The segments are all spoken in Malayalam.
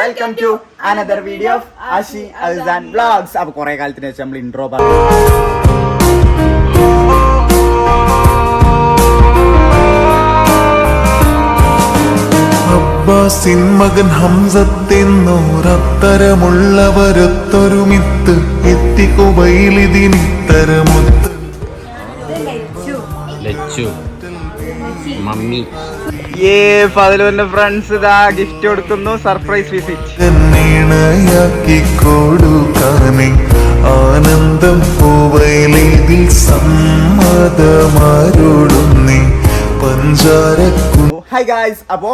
Welcome to another video of Ashi Alsan vlogs അപ്പോൾ കുറേ കാലത്തിന് ശേഷം നമ്മൾ ഇൻട്രോ പറഞ്ഞു. അബ്ബാസിൻ മകൻ ഹംസത്തെന്നോരത്തരമുള്ളവരൊത്തൊരുമിത്ത് എത്തിക്കുബൈലിതിനിത്തരമൊത്ത് ലച്ചു. മമ്മി. ഏ ഫതിലുവിന്റെ ഫ്രണ്ട്സ് ഇതാ ഗിഫ്റ്റ് കൊടുക്കുന്നു സർപ്രൈസ് വിസിറ്റ് ആനന്ദം പൂവയിലിതിൽ സമ്മതമാരോടുന്നി. പഞ്ചാരക്കു ഹായ് ഗായ്സ് അപ്പോ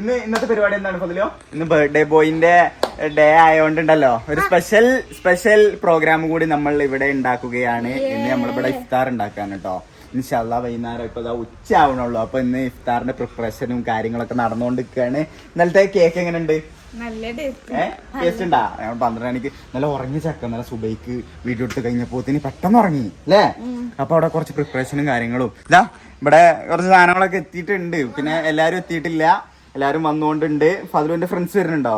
ഇന്ന് ഇന്നത്തെ പരിപാടി എന്താണ് പതിലോ ഇന്ന് ബർത്ത്ഡേ ബോയിന്റെ ഡേ ആയതുകൊണ്ടുണ്ടല്ലോ ഒരു സ്പെഷ്യൽ സ്പെഷ്യൽ പ്രോഗ്രാം കൂടി നമ്മൾ ഇവിടെ ഉണ്ടാക്കുകയാണ്. ഇന്ന് നമ്മളിവിടെ ഇഫ്താർ ഉണ്ടാക്കാൻ കേട്ടോ. ഇൻഷല്ല വൈകുന്നേരം ഇപ്പൊ ഇതാ ഉച്ച ആവണുള്ളൂ അപ്പൊ ഇന്ന് ഇഫ്താറിന്റെ പ്രിപ്പറേഷനും കാര്യങ്ങളൊക്കെ നടന്നുകൊണ്ടിരിക്കുകയാണ് ഇന്നലത്തെ കേക്ക് എങ്ങനെയുണ്ട്? നല്ല ടേസ്റ്റ് ഉണ്ടാ? പന്ത്രണ്ട് മണിക്ക് നല്ല ഉറങ്ങി ചക്ക. നല്ല സുബൈക്ക് വീഡിയോ എടുത്ത് കഴിഞ്ഞപ്പോത്തിന് പെട്ടെന്ന് ഉറങ്ങി അല്ലേ? അപ്പൊ അവിടെ കുറച്ച് പ്രിപ്പറേഷനും കാര്യങ്ങളും. ഇതാ ഇവിടെ കുറച്ച് സാധനങ്ങളൊക്കെ എത്തിയിട്ടുണ്ട്. പിന്നെ എല്ലാരും എത്തിയിട്ടില്ല. എല്ലാരും വന്നുകൊണ്ടുണ്ട് ഫതിലുവിന്റെ ഫ്രണ്ട്സ് വരുന്നുണ്ടോ?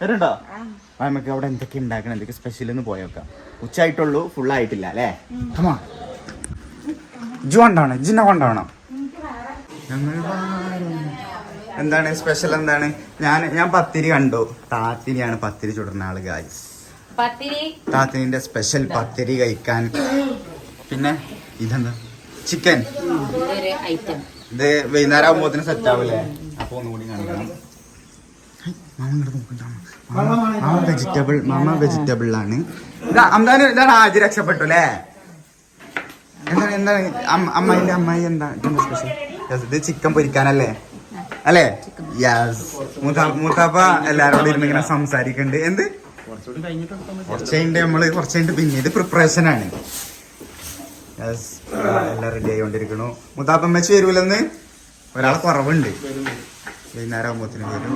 വരുന്നുണ്ടോ? നമുക്ക് അവിടെ എന്തൊക്കെ ഉണ്ടാക്കണം? എന്തൊക്കെ സ്പെഷ്യൽ എന്ന് പോയോക്കാം ഉച്ചയായിട്ടുള്ളൂ ഫുൾ ആയിട്ടില്ല അല്ലേ? കമാ ഇജ്ജ് ജിന്ന ഇജ്ജിനെ കൊണ്ടാവണം ഞങ്ങൾ എന്താണ് സ്പെഷ്യൽ എന്താണ്? ഞാൻ ഞാൻ പത്തിരി കണ്ടു. താത്തിരിയാണ് പത്തിരി ചുടുന്ന ആൾ ഗായ്സ് താത്തിരിന്റെ സ്പെഷ്യൽ പത്തിരി കഴിക്കാൻ. പിന്നെ ഇതെന്താ? ചിക്കൻ ഇത് വൈകുന്നേരം ആകുമ്പോത്തിന് സെറ്റ് ആവില്ലേ അപ്പൊ ഒന്നുകൂടി കാണിക്കണം മാമ ഇങ്ങോട്ട് മാമ. വെജിറ്റബിൾ മാമ വെജിറ്റബിൾ ആണ്. ഇതാണ് ആദ്യം രക്ഷപ്പെട്ടു അല്ലേ? എന്താണ് എന്താണ്? അമ്മ- അമ്മായിന്റെ അമ്മായി എന്താ? സ്പെഷ്യൽ ഇത് ചിക്കൻ പൊരിക്കാനല്ലേ? അല്ലേ? യെസ് മൂത്താപ്പ എല്ലാരോടും ഇരുന്ന് ഇങ്ങനെ സംസാരിക്കുന്നുണ്ട് എന്ത്? കുറച്ച് കഴിഞ്ഞിട്ട് നമ്മൾ കുറച്ച് കഴിഞ്ഞിട്ട് പിന്നെ ഇത് പ്രിപ്പറേഷൻ ആണ് യെസ് എല്ലാം റെഡി ആയിക്കൊണ്ടിരിക്കണു മുത്താപ്പൻ വെച്ച് വരൂലെന്ന്? ഒരാളെ കുറവുണ്ട്. വൈകുന്നേരം ആകുമ്പോത്തിന് വരും.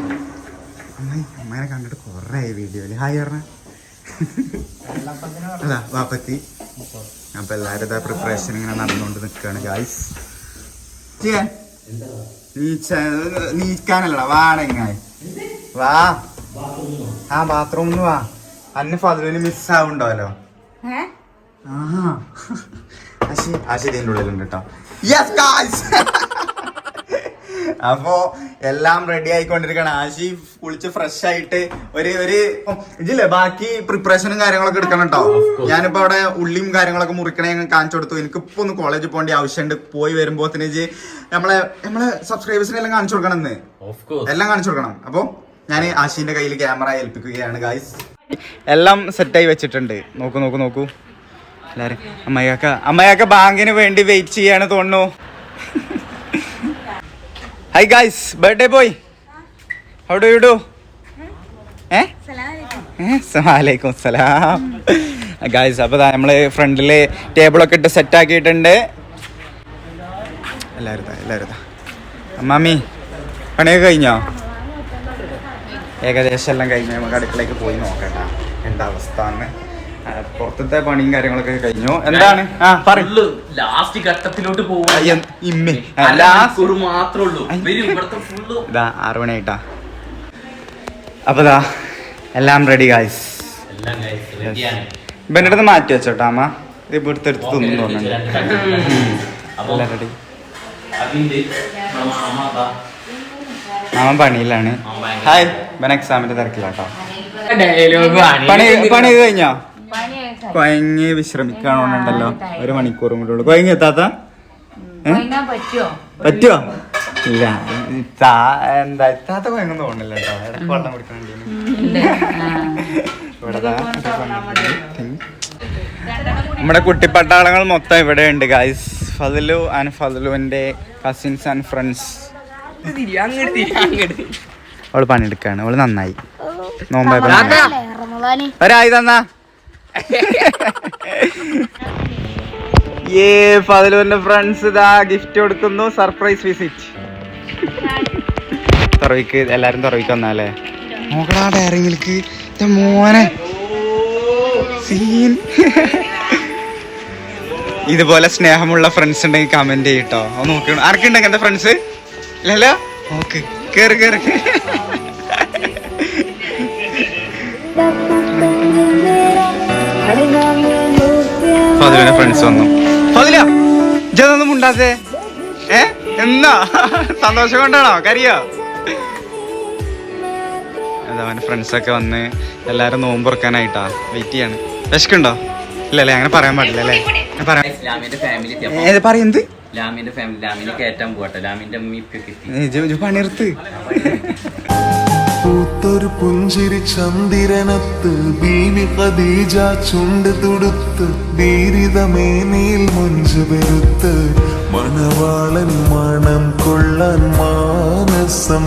അമ്മായി അമ്മേനെ കണ്ടിട്ട് കുറേ ആയി വീഡിയോയിൽ ഹായ് പറഞ്ഞ അതാ വാപ്പത്തി. അപ്പൊ എല്ലാരും ഇതാ പ്രിപ്പറേഷൻ ഇങ്ങനെ നടന്നുകൊണ്ട് നിൽക്കുകയാണ് ഗായ്സ് നീക്കാനല്ലടാ വാണെങ്ങായി വാ. ആ ബാത്റൂമിൽ വാ. അന്ന് ഫതിലിന് മിസ് ആവുണ്ടാവല്ലോ ശരി. ആശി ആശി ഇതിന്റെ ഉള്ളിലുണ്ട് കേട്ടോ യെസ് ഗായ്സ് അപ്പോ എല്ലാം റെഡി ആയിക്കൊണ്ടിരിക്കണം. ആശി കുളിച്ച് ഫ്രഷ് ആയിട്ട് ഒരു ഒരു ഇതില്ലേ ബാക്കി പ്രിപ്പറേഷനും കാര്യങ്ങളൊക്കെ എടുക്കണം കേട്ടോ ഞാനിപ്പോ അവിടെ ഉള്ളിയും കാര്യങ്ങളൊക്കെ മുറിക്കണേ ഞാൻ കാണിച്ചു കൊടുത്തു. എനിക്കിപ്പോ ഒന്ന് കോളേജിൽ പോകേണ്ട ആവശ്യമുണ്ട് പോയി വരുമ്പോത്തിന് നമ്മളെ നമ്മളെ നമ്മളെ സബ്സ്ക്രൈബേഴ്സിനെല്ലാം കാണിച്ചു കൊടുക്കണം എന്ന് എല്ലാം കാണിച്ചു കൊടുക്കണം. അപ്പൊ ഞാൻ ആശിന്റെ കയ്യിൽ ക്യാമറ ഏൽപ്പിക്കുകയാണ് ഗായ്സ് എല്ലാം സെറ്റായി വെച്ചിട്ടുണ്ട്. നോക്കൂ നോക്കൂ നോക്കൂ. എല്ലാരും അമ്മയൊക്കെ അമ്മയൊക്കെ ബാങ്കിന് വേണ്ടി വെയിറ്റ് ചെയ്യാണ് തോന്നുന്നു. Hi guys birthday boy how do you do ഏലൈക്കും സലാം. ഗായ്സ് അപ്പോൾ നമ്മൾ ഫ്രണ്ടിൽ ടേബിളൊക്കെ ഇട്ട് സെറ്റ് ആക്കിയിട്ടുണ്ട്. എല്ലാവരും എല്ലാവരും. അമ്മാമി പണിയൊക്കെ കഴിഞ്ഞോ? ഏകദേശം എല്ലാം കഴിഞ്ഞ് നമുക്ക് അടുക്കളയ്ക്ക് പോയി നോക്കണ്ട എന്താ അവസ്ഥ എന്ന് പുറത്തത്തെ പണിയും കാര്യങ്ങളൊക്കെ കഴിഞ്ഞു. എന്താണ്? ആ പറയൂ. ലാസ്റ്റ് ഘട്ടത്തിലോട്ട് പോവാ ഇമ്മേ. last- മാത്രമേ ഉള്ളൂ. വരും ഇവിടുത്തെ ഫുള്ള്. ഇതാ ആറു മണിയായിട്ടാ. അപ്പൊ ദാ എല്ലാം റെഡി ഗായ്സ്. ഇവന്റെ അടുത്ത് മാറ്റി വെച്ചോട്ടാ അമ്മ. ഇത് ഇവിടുത്തെ എടുത്ത് തിന്നു തോന്നുന്നുണ്ട്. റെഡി മാമൻ പണിയിലാണ്. ഹായ് ഇവൻ എക്സാമിന്റെ തിരക്കിലാട്ടോ. പണി പണി കഴിഞ്ഞോ? കൊയങ്ങി വിശ്രമിക്കാണോണ്ടല്ലോ ഒരു മണിക്കൂറും കൂടെ ഉള്ളു. കൊയങ്ങി എത്താത്ത പറ്റുമോ പറ്റുമോ ഇല്ല. എന്താ എത്താത്ത കൊയങ്ങും തോന്നില്ല കേട്ടോ. ഇടയ്ക്ക് വെള്ളം വന്നിട്ടുണ്ട്. നമ്മുടെ കുട്ടിപ്പട്ടാളങ്ങൾ മൊത്തം ഇവിടെ ഉണ്ട് ഗായ്സ് ഫതിലു ആൻഡ് ഫതിലുവിന്റെ കസിൻസ് ആൻഡ് ഫ്രണ്ട്സ് അവൾ പണിയെടുക്കാണ്. അവൾ നന്നായി. നോമ്പായി ഒരായി തന്നാ. ഏ ഫതിലുവിന്റെ ഫ്രണ്ട്സ് ഇതാ ഗിഫ്റ്റ് കൊടുക്കുന്നു. സർപ്രൈസ് വിസിറ്റ് തുറവിക്ക് എല്ലാരും തുറവിക്ക് വന്നാലേ? നോക്കടാ ഡയറി മിൽക്ക് മോനെ. സീൻ ഇതുപോലെ സ്നേഹമുള്ള ഫ്രണ്ട്സ് ഉണ്ടെങ്കിൽ കമന്റ് ചെയ്യട്ടോ. ഒന്ന് നോക്കി. ആർക്കുണ്ടെങ്കിൽ എന്റെ ഫ്രണ്ട്സ് ഇല്ലല്ലോ ഓക്കെ. കേറി കേറ്. ഫതിലിന്റെ ഫ്രണ്ട്സ് വന്നു. ഫതില ഇതൊന്നും ഉണ്ടാത്തേ ഏ? എന്നാ? സന്തോഷം കൊണ്ടാണോ? കരിയോ? അവന്റെ ഫ്രണ്ട്സ് ഒക്കെ വന്ന് എല്ലാരും നോമ്പുറക്കാനായിട്ടാ വെയിറ്റ് ചെയ്യാണ്. വിശക്കുണ്ടോ? ഇല്ലല്ലേ അങ്ങനെ പറയാൻ പാടില്ല അല്ലേ? പറയാം. പറയുന്നത് ലാമിന്റെ ഫാമിലി ലാമിനെ കയറ്റാൻ പോകട്ടെ. ലാമിന്റെ പണിയെടുത്ത്. പൂത്തൊരു പുഞ്ചിരി ചന്ദിരനത്ത് ബീവി ഖദീജ ചുണ്ട് തുടുത്ത് ബീരിതമേനയിൽ മുഞ്ചു പെരുത്ത് മണവാളൻ മണം കൊള്ളാൻ മാനസം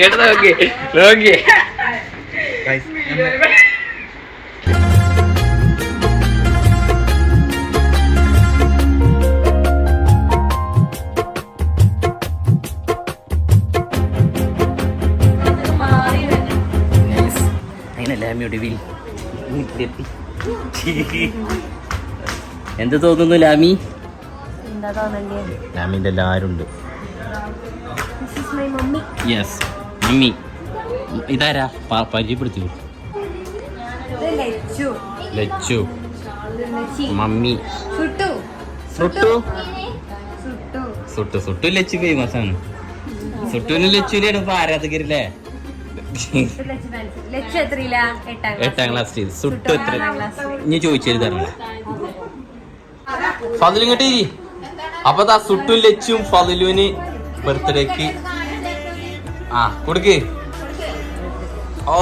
കേട്ടോ നോക്കി നോക്കി. ഒടുവിൽ. എന്ത് തോന്നുന്നു ലാമി? ലാമിന്റെ എല്ലാരുണ്ട് ഉണ്ട് യെസ് മമ്മി ഇതാരാ? പരിചയപ്പെടുത്തി ലച്ചു. മമ്മി. സുട്ടു. സുട്ടു? സുട്ടു. ലച്ചു ഫേമസ് ആണ് സുട്ടുവിനും ലച്ചുവിനാണ് ഇപ്പൊ ആരാധകരില്ലേ? എട്ടാം ക്ലാസ് സുട്ടു എത്ര? ഇനി ചോദിച്ചത് തരണേ ഫതിലും കിട്ടി. അപ്പൊ സുട്ടും ലച്ചും ഫതിലുവിന് ബർത്ത്ഡേക്ക് ആ കൊടുക്ക്. ഓ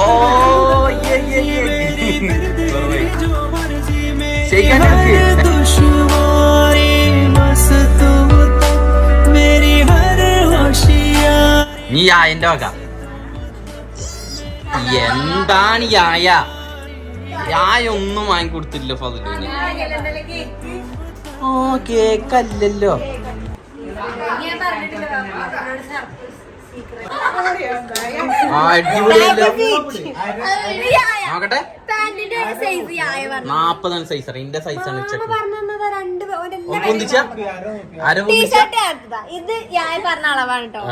യായന്റെ വക. എന്താണ് യായ യായ ഒന്നും വാങ്ങിക്കൊടുത്തില്ല ഫോ ഓ നോക്കട്ടെ നാപ്പതാണ് സൈസ് എന്റെ സൈസാണ് ഇത് ഞാൻ പറഞ്ഞ അളവാണ് കേട്ടോ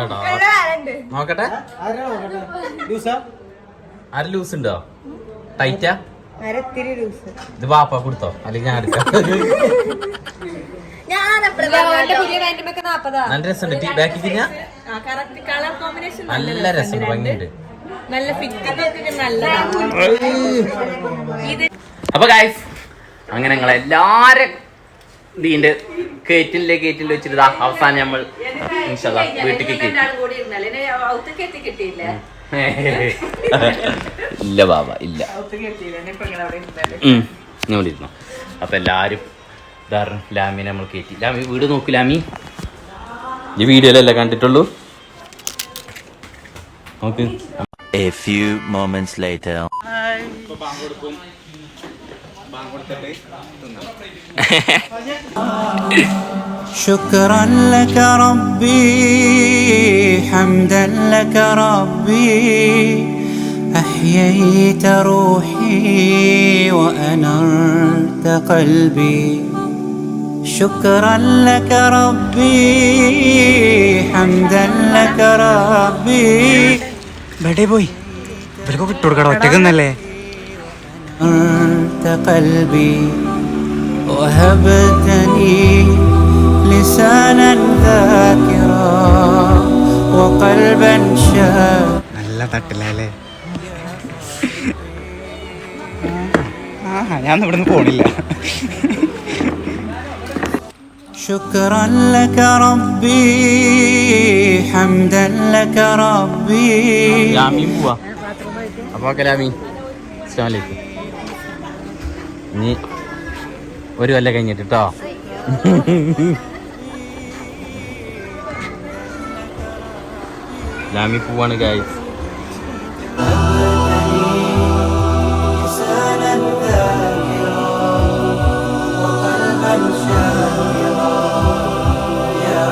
നോക്കട്ടെ. അര ലൂസ് ഉണ്ടോ? ടൈറ്റാ ഇത് വാപ്പ കൊടുത്തോ? അല്ലെങ്കിൽ ഞാൻ എടുക്കാം. നല്ല രസമുണ്ട്. ബാക്കി തിന്നാ? നല്ല രസമുണ്ട് ഭംഗിയുണ്ട്. നല്ല ഫിറ്റ് അപ്പൊ ഗായ്സ് അങ്ങനെ ഞങ്ങൾ എല്ലാരും ഇതിന്റെ കേറ്റിലെ കേറ്റിൽ വെച്ചിട്ട് ദാ അവസാനം നമ്മൾ വീട്ടിലേക്ക് ഇല്ല ബാബ ഇല്ല. ഞാൻ ഇരുന്നു. അപ്പൊ എല്ലാരും ധാരണ ലാമിനെ നമ്മൾ കയറ്റി ലാമി വീട് നോക്കൂ ലാമി ഈ വീഡിയോയിലല്ലേ കണ്ടിട്ടുള്ളൂ നോക്ക് A few moments later. شكرا لك ربي حمدا لك ربي أحييت روحي وأنرت قلبي شكرا لك ربي حمدا لك ربي ബെഡേ പോയി ഇവർക്ക് വിട്ടുകൊടുക്കട ഒറ്റക്കൊന്നല്ലേ أنت قلبي وهبتني لسانا ذاكرا وقلبا شاكرا നല്ല തട്ടിലല്ലേ ആ ഞാൻ ഇവിടുന്ന് പോണില്ല شكرا لك ربي حمدا لك ربي ലാമിയും പോവാ അപ്പൊ ഓക്കെ ലാമി അസ്സലാമലൈക്കും ഇനി ഒരു കൊല്ലം കഴിഞ്ഞിട്ട് കേട്ടോ ലാമി പോവാണ് ഗായ്സ്